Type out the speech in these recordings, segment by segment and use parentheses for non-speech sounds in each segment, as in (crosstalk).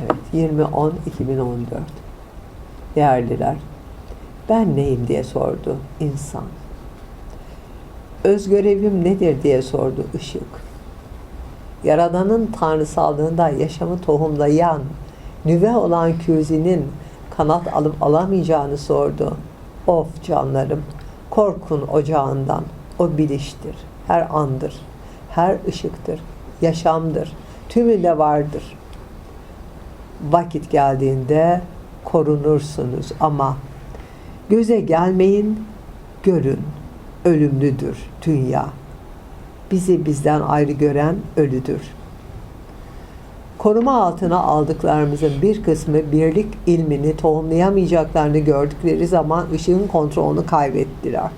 Evet, 2010-2014. Değerliler, ben neyim diye sordu insan. Öz görevim nedir diye sordu ışık. Yaradanın tanrısallığında yaşamı tohumlayan, nüve olan küzinin kanat alıp alamayacağını sordu. Of canlarım, korkun ocağından, o biliştir, her andır, her ışıktır, yaşamdır, tümünde vardır. Vakit geldiğinde korunursunuz ama göze gelmeyin, görün, ölümlüdür dünya. Bizi bizden ayrı gören ölüdür. Koruma altına aldıklarımızın bir kısmı birlik ilmini tohumlayamayacaklarını gördükleri zaman ışığın kontrolünü kaybettiler.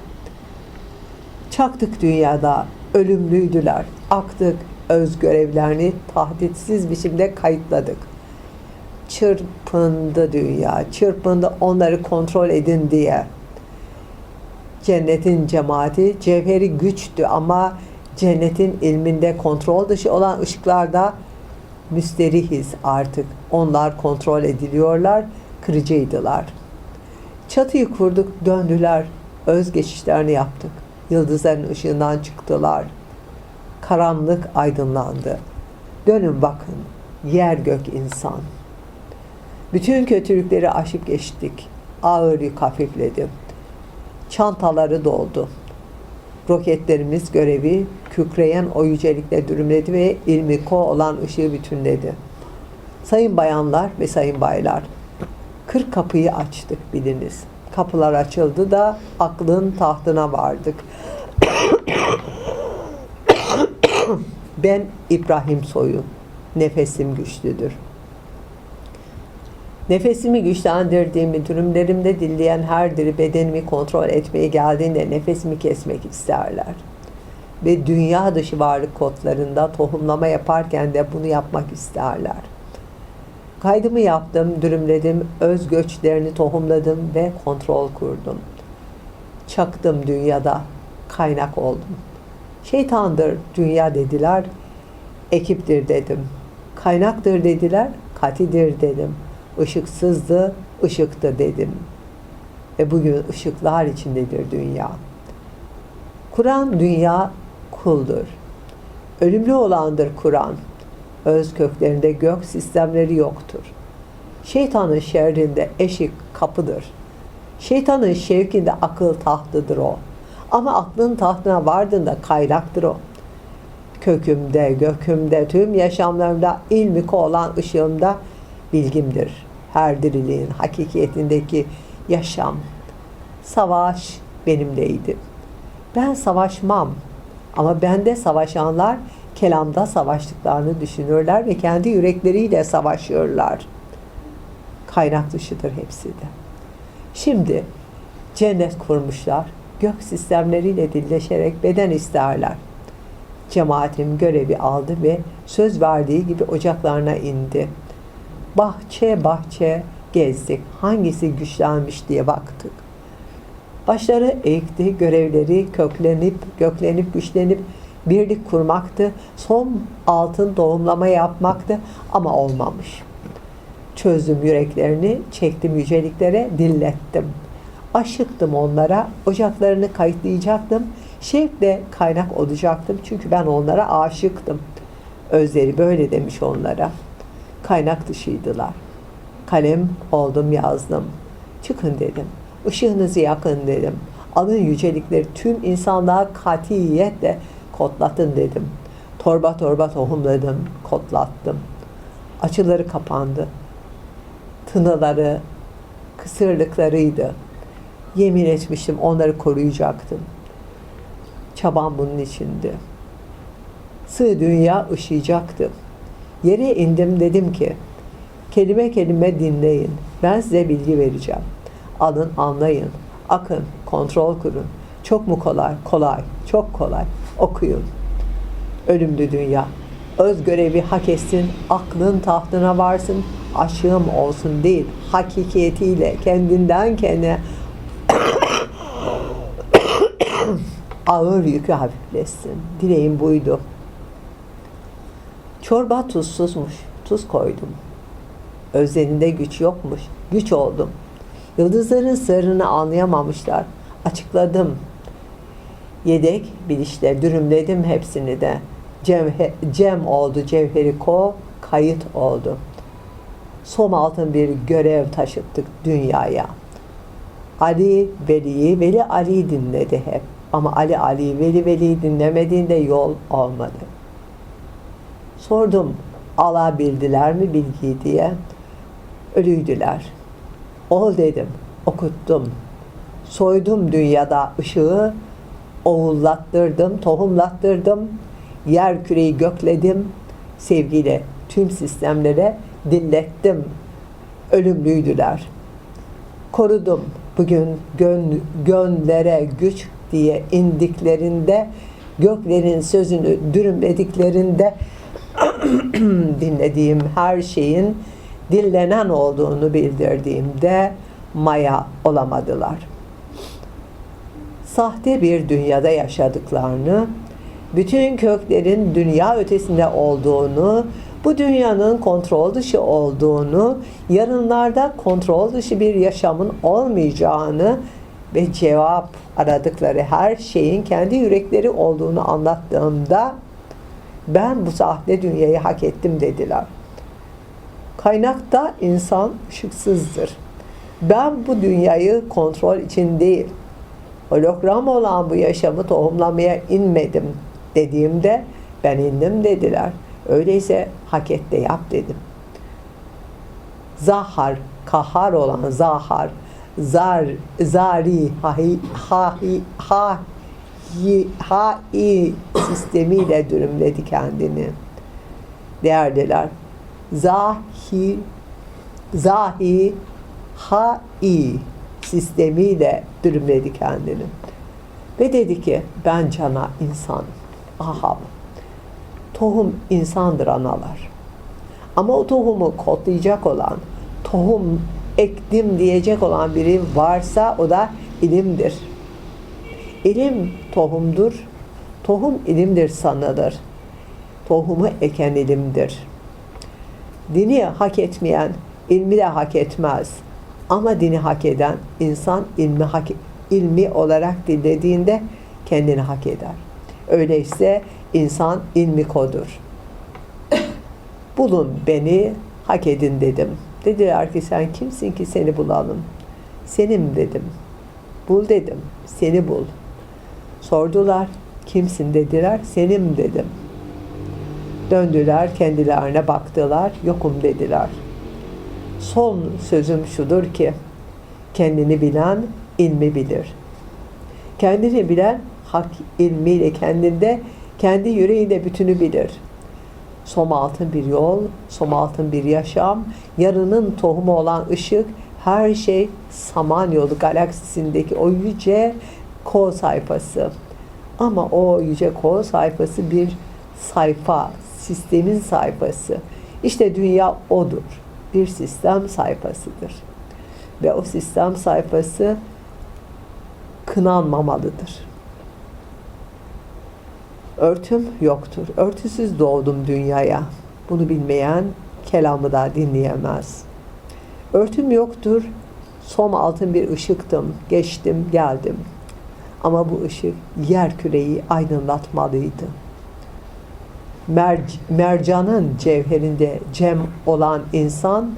Çaktık dünyada, ölümlüydüler. Aktık, öz görevlerini tahditsiz biçimde kayıtladık. Çırpındı dünya, çırpındı onları kontrol edin diye. Cennetin cemaati cevheri güçtü ama cennetin ilminde kontrol dışı olan ışıklarda müsterihiz artık. Onlar kontrol ediliyorlar, kırıcıydılar. Çatıyı kurduk, döndüler. Öz geçişlerini yaptık. Yıldızların ışığından çıktılar. Karanlık aydınlandı. Dönün bakın, yer gök insan. Bütün kötülükleri aşıp geçtik. Ağır yük hafifledi. Çantaları doldu. Roketlerimiz görevi kükreyen o yücelikle dürümledi ve ilmiko olan ışığı bütünledi. Sayın bayanlar ve sayın baylar, kırk kapıyı açtık biliniz. Kapılar açıldı da aklın tahtına vardık. (coughs) ben İbrahim soyu, nefesim güçlüdür. Nefesimi güçlendirdiğimi, dürümlerimde dilleyen her diri bedenimi kontrol etmeye geldiğinde nefesimi kesmek isterler. Ve dünya dışı varlık kodlarında tohumlama yaparken de bunu yapmak isterler. Kaydımı yaptım, dürümledim, öz göçlerini tohumladım ve kontrol kurdum. Çaktım dünyada, kaynak oldum. Şeytandır dünya dediler, ekiptir dedim. Kaynaktır dediler, katidir dedim.'' Işıksızdı, ışıktı dedim. Ve bugün ışıklar içindedir dünya. Kur'an dünya kuldur. Ölümlü olandır Kur'an. Öz köklerinde gök sistemleri yoktur. Şeytanın şerrinde eşik kapıdır. Şeytanın şevkinde akıl tahtıdır o. Ama aklın tahtına vardığında kaynaktır o. Kökümde, gökümde, tüm yaşamlarımda ilmik olan ışığımda bilgimdir. Her diriliğin hakikiyetindeki yaşam. Savaş benimleydi. Ben savaşmam ama bende savaşanlar kelamda savaştıklarını düşünürler ve kendi yürekleriyle savaşıyorlar. Kaynak dışıdır hepsi de. Şimdi cennet kurmuşlar. Gök sistemleriyle dilleşerek beden isterler. Cemaatim görevi aldı ve söz verdiği gibi ocaklarına indi bahçe bahçe gezdik. Hangisi güçlenmiş diye baktık. Başları eğikti, görevleri köklenip, göklenip, güçlenip birlik kurmaktı. Son altın doğumlama yapmaktı ama olmamış. Çözdüm yüreklerini, çektim yüceliklere, dillettim. Aşıktım onlara, ocaklarını kayıtlayacaktım. Şevkle kaynak olacaktım çünkü ben onlara aşıktım. Özleri böyle demiş onlara kaynak dışıydılar. Kalem oldum yazdım. Çıkın dedim. Işığınızı yakın dedim. Alın yücelikleri tüm insanlığa katiyetle kodlatın dedim. Torba torba tohumladım, kodlattım. Açıları kapandı. Tınıları, kısırlıklarıydı. Yemin etmiştim onları koruyacaktım. Çabam bunun içindi. Sığ dünya ışıyacaktım. Yere indim dedim ki kelime kelime dinleyin. Ben size bilgi vereceğim. Alın anlayın. Akın kontrol kurun. Çok mu kolay? Kolay. Çok kolay. Okuyun. Ölümlü dünya. Öz görevi hak etsin. Aklın tahtına varsın. Aşığım olsun değil. Hakikiyetiyle kendinden kendine (coughs) ağır yükü hafiflesin. Dileğim buydu. Çorba tuzsuzmuş. Tuz koydum. Özlerinde güç yokmuş. Güç oldum. Yıldızların sırrını anlayamamışlar. Açıkladım. Yedek bilişle dürümledim hepsini de. Cemhe, cem oldu cevheri ko, kayıt oldu. Som altın bir görev taşıttık dünyaya. Ali Veli'yi, Veli Ali dinledi hep. Ama Ali Ali, Veli Veli dinlemediğinde yol olmadı. Sordum, alabildiler mi bilgiyi diye. Ölüydüler. Ol dedim, okuttum. Soydum dünyada ışığı, oğullattırdım, tohumlattırdım. Yer küreyi gökledim. Sevgiyle tüm sistemlere dillettim. Ölümlüydüler. Korudum. Bugün gön, gönlere güç diye indiklerinde, göklerin sözünü dürümlediklerinde (clears throat) dinlediğim her şeyin dillenen olduğunu bildirdiğimde maya olamadılar. Sahte bir dünyada yaşadıklarını, bütün köklerin dünya ötesinde olduğunu, bu dünyanın kontrol dışı olduğunu, yarınlarda kontrol dışı bir yaşamın olmayacağını ve cevap aradıkları her şeyin kendi yürekleri olduğunu anlattığımda ben bu sahte dünyayı hak ettim dediler. Kaynakta insan ışıksızdır. Ben bu dünyayı kontrol için değil, hologram olan bu yaşamı tohumlamaya inmedim dediğimde ben indim dediler. Öyleyse hak et de yap dedim. Zahar, kahar olan zahar, zar, zari, hahi, hahi, hahi, hai sistemiyle dürümledi kendini. Derdiler. Zahi, zahi, hai sistemiyle dürümledi kendini. Ve dedi ki ben cana insan, aham. Tohum insandır analar. Ama o tohumu kodlayacak olan, tohum ektim diyecek olan biri varsa o da ilimdir. İlim tohumdur, tohum ilimdir sanılır. Tohumu eken ilimdir. Dini hak etmeyen ilmi de hak etmez. Ama dini hak eden insan ilmi hak ilmi olarak dinlediğinde kendini hak eder. Öyleyse insan ilmi kodur. (coughs) Bulun beni, hak edin dedim. Dediler ki sen kimsin ki seni bulalım? Senim dedim. Bul dedim. Seni bul. Sordular. Kimsin dediler. Senim dedim. Döndüler kendilerine baktılar. Yokum dediler. Son sözüm şudur ki kendini bilen ilmi bilir. Kendini bilen hak ilmiyle kendinde kendi yüreğinde bütünü bilir. Som altın bir yol, som altın bir yaşam, yarının tohumu olan ışık, her şey Samanyolu galaksisindeki o yüce kol sayfası. Ama o yüce kol sayfası bir sayfa, sistemin sayfası. İşte dünya odur. Bir sistem sayfasıdır. Ve o sistem sayfası kınanmamalıdır. Örtüm yoktur. Örtüsüz doğdum dünyaya. Bunu bilmeyen kelamı da dinleyemez. Örtüm yoktur. Som altın bir ışıktım. Geçtim, geldim. Ama bu ışık yer küreyi aydınlatmalıydı. Merc mercanın cevherinde cem olan insan,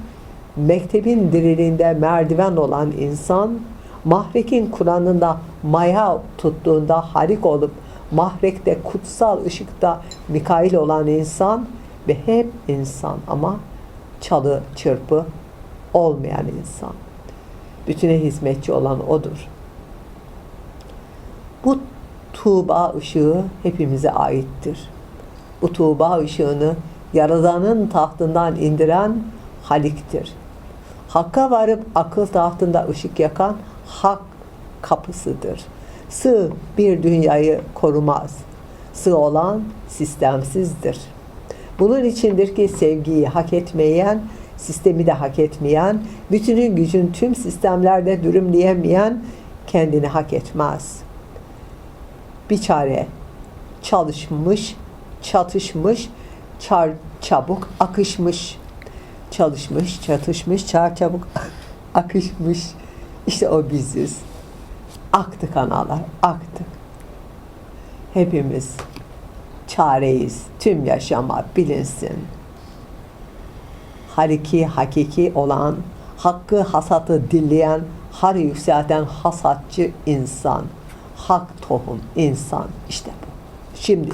mektebin diriliğinde merdiven olan insan, mahrekin Kur'an'ında maya tuttuğunda harik olup mahrekte kutsal ışıkta Mikail olan insan ve hep insan ama çalı çırpı olmayan insan. Bütüne hizmetçi olan odur. Bu Tuğba ışığı hepimize aittir. Bu Tuğba ışığını Yaradan'ın tahtından indiren Halik'tir. Hakka varıp akıl tahtında ışık yakan Hak kapısıdır. Sığ bir dünyayı korumaz. Sığ olan sistemsizdir. Bunun içindir ki sevgiyi hak etmeyen, sistemi de hak etmeyen, bütünün gücün tüm sistemlerde dürümleyemeyen kendini hak etmez. Bir çare çalışmış, çatışmış, çar, çabuk akışmış. çalışmış, çatışmış, çarçabuk (laughs) akışmış. İşte o biziz. Aktı kanallar, aktık. Hepimiz çareyiz. Tüm yaşama bilinsin. Hariki, hakiki olan, hakkı hasatı dinleyen, har yükselten hasatçı insan. Hak tohum insan. İşte bu. Şimdi